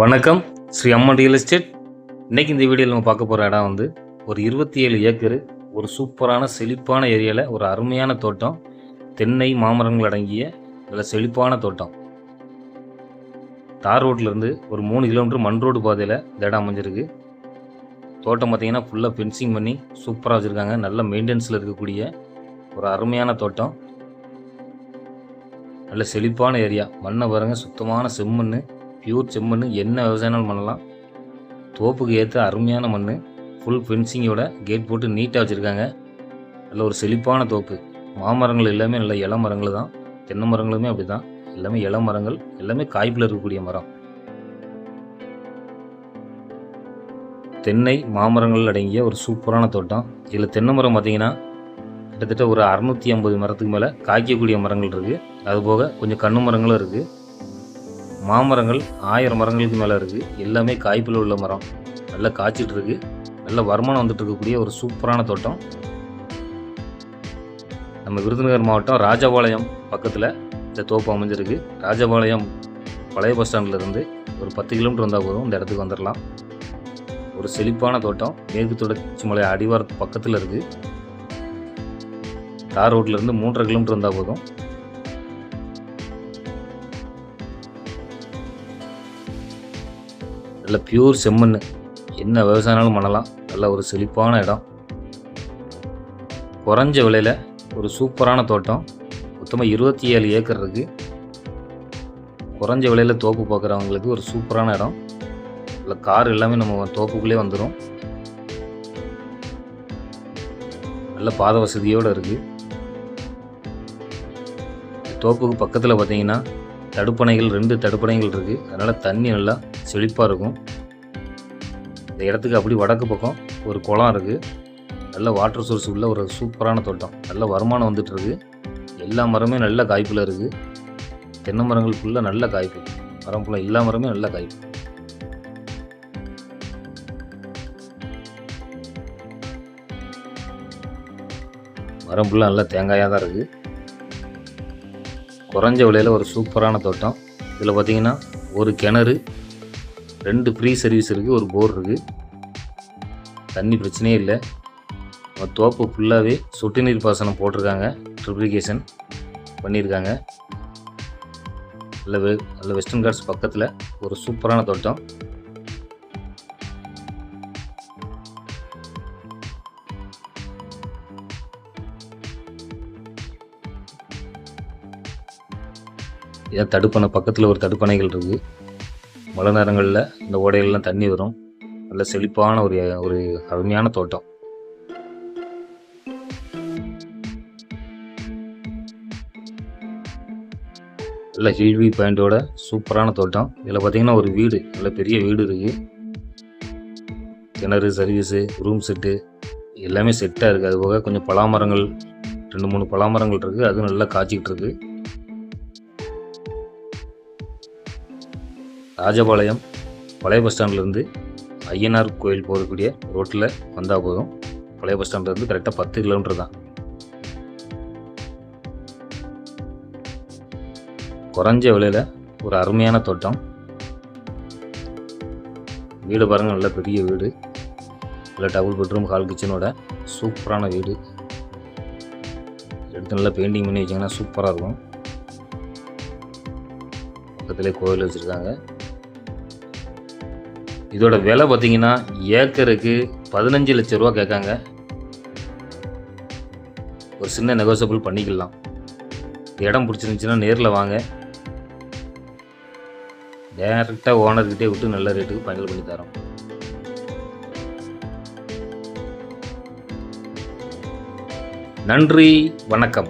வணக்கம். Sri Amman real estate. இன்றைக்கி இந்த வீடியோவில் நம்ம பார்க்க போகிற இடம் வந்து ஒரு இருபத்தி ஏழு ஏக்கரு ஒரு சூப்பரான செழிப்பான ஏரியாவில் ஒரு அருமையான தோட்டம். தென்னை மாமரங்கள் அடங்கிய நல்ல செழிப்பான தோட்டம். தார் ரோட்லேருந்து ஒரு மூணு கிலோமீட்டர் மண் ரோடு பாதையில் இந்த இடம் அமைஞ்சிருக்கு. தோட்டம் பார்த்தீங்கன்னா ஃபுல்லாக ஃபென்சிங் பண்ணி சூப்பராக வச்சுருக்காங்க. நல்ல மெயின்டெனன்ஸில் இருக்கக்கூடிய ஒரு அருமையான தோட்டம். நல்ல செழிப்பான ஏரியா. மண்ணை பாருங்கள் சுத்தமான செம்மண் பியூர் செம்மண் என்ன விவசாயம் பண்ணலாம். தோப்புக்கு ஏற்ற அருமையான மண் ஃபுல் ஃபென்சிங்கோட கேட் போட்டு நீட்டாக வச்சுருக்காங்க. நல்ல ஒரு செழிப்பான தோப்பு. மாமரங்கள் எல்லாமே நல்ல இள மரங்கள் தான். தென்னை மரங்களுமே அப்படி தான் எல்லாமே இள மரங்கள். எல்லாமே காய்ப்பில் இருக்கக்கூடிய மரம். தென்னை மாமரங்கள் அடங்கிய ஒரு சூப்பரான தோட்டம். இதில் தென்னை மரம் பார்த்தீங்கன்னா கிட்டத்தட்ட ஒரு அறுநூற்றி ஐம்பது மரத்துக்கு மேலே காய்க்கக்கூடிய மரங்கள் இருக்குது அதுபோக கொஞ்சம் கண்ணு மரங்களும் இருக்குது மாமரங்கள் ஆயிரம் மரங்களுக்கு மேலே இருக்குது எல்லாமே காய்ப்பில் உள்ள மரம். நல்லா காய்ச்சிட்டு இருக்கு. நல்ல வருமானம் வந்துட்டு இருக்கக்கூடிய ஒரு சூப்பரான தோட்டம். நம்ம விருதுநகர் மாவட்டம் ராஜபாளையம் பக்கத்தில் இந்த தோப்பு அமைஞ்சிருக்கு. ராஜபாளையம் பழைய பஸ் ஸ்டாண்ட்லேருந்து ஒரு பத்து கிலோமீட்டர் வந்தால் போதும். இந்த இடத்துக்கு வந்துடலாம் ஒரு செழிப்பான தோட்டம். மேற்கு தொடர்ச்சி மலை அடிவாரத்து பக்கத்தில் இருக்குது தார் ரோட்ல இருந்து மூன்றரை கிலோமீட்டர் வந்தால் போதும். இடத்துல பியூர் செம்மண் என்ன விவசாயம்னாலும் பண்ணலாம். நல்ல ஒரு செழிப்பான இடம். குறைஞ்ச விலையில் ஒரு சூப்பரான தோட்டம். மொத்தமாக இருபத்தி ஏழு ஏக்கர் இருக்குது குறைஞ்ச விலையில் தோப்பு பார்க்குறவங்களுக்கு ஒரு சூப்பரான இடம். இல்லை கார் எல்லாமே நம்ம தோப்புக்குள்ளே வந்துடும் நல்ல பாத வசதியோடு இருக்குது தோப்புக்கு பக்கத்தில் பார்த்தீங்கன்னா தடுப்பணைகள் ரெண்டு தடுப்பணைகள் இருக்குது அதனால் தண்ணி நல்லா செழிப்பாக இருக்கும். இந்த இடத்துக்கு அப்படி வடக்கு பக்கம் ஒரு குளம் இருக்குது நல்ல வாட்டர் சோர்ஸ் உள்ள ஒரு சூப்பரான தோட்டம். நல்ல வருமானம் வந்துட்டுருக்கு எல்லா மரமே நல்ல காய்ப்பில் இருக்குது தென்னை மரங்கள் ஃபுல்லாக நல்ல காய்ப்பு. மரம் ஃபுல்லாக எல்லா மரமே நல்ல காய்ப்பு. மரம் ஃபுல்லாக நல்ல தேங்காயாக தான் இருக்குது குறைஞ்ச விலையில் ஒரு சூப்பரான தோட்டம். இதில் பார்த்தீங்கன்னா ஒரு கிணறு ரெண்டு ஃப்ரீ சர்வீஸ் இருக்குது ஒரு போர் இருக்குது தண்ணி பிரச்சனையே இல்லை. நம்ம தோப்பு ஃபுல்லாகவே சொட்டு நீர் பாசனம் போட்டிருக்காங்க. ட்ரிப்ளிகேஷன் பண்ணியிருக்காங்க நல்ல வெ நல்ல வெஸ்டர்ன் கார்ட்ஸ் பக்கத்தில் ஒரு சூப்பரான தோட்டம். இதான் தடுப்பணை பக்கத்தில் ஒரு தடுப்பணைகள் இருக்குது மழை நேரங்களில் இந்த ஓடைகள்லாம் தண்ணி வரும். நல்ல செழிப்பான ஒரு ஒரு அருமையான தோட்டம். நல்ல ஹில்வி பாயிண்டோட சூப்பரான தோட்டம். இதில் பார்த்தீங்கன்னா ஒரு வீடு நல்ல பெரிய வீடு இருக்குது கிணறு சர்வீஸு ரூம் செட்டு எல்லாமே செட்டாக இருக்குது அது போக கொஞ்சம் பலாமரங்கள் ரெண்டு மூணு பலாமரங்கள் இருக்குது அதுவும் நல்லா காய்ச்சிக்கிட்டு இருக்குது ராஜபாளையம் பழைய பஸ் ஸ்டாண்ட்லேருந்து ஐயனார் கோயில் போகக்கூடிய ரோட்டில் வந்தால் போதும். பழைய பஸ் ஸ்டாண்ட்லேருந்து கரெக்டாக பத்து கிலோமீட்டர் தான். குறைஞ்ச விலையில் ஒரு அருமையான தோட்டம். வீடு பாருங்கள் நல்ல பெரிய வீடு. நல்ல டபுள் பெட்ரூம் ஹால் கிச்சனோட சூப்பரான வீடு. எடுத்து நல்லா பெயிண்டிங் பண்ணி வச்சிங்கன்னா சூப்பராக இருக்கும். பக்கத்துலேயே கோயில் வச்சுருக்காங்க. இதோட விலை பார்த்தீங்கன்னா ஏக்கருக்கு பதினஞ்சு லட்ச ரூபா கேட்காங்க. ஒரு சின்ன நெகோசியபிள் பண்ணிக்கலாம். இடம் பிடிச்சிருந்துச்சின்னா நேரில் வாங்க. டேரெக்டாக ஓனர்கிட்டே விட்டு நல்ல ரேட்டுக்கு ஃபைனல் பண்ணி தரோம். நன்றி வணக்கம்.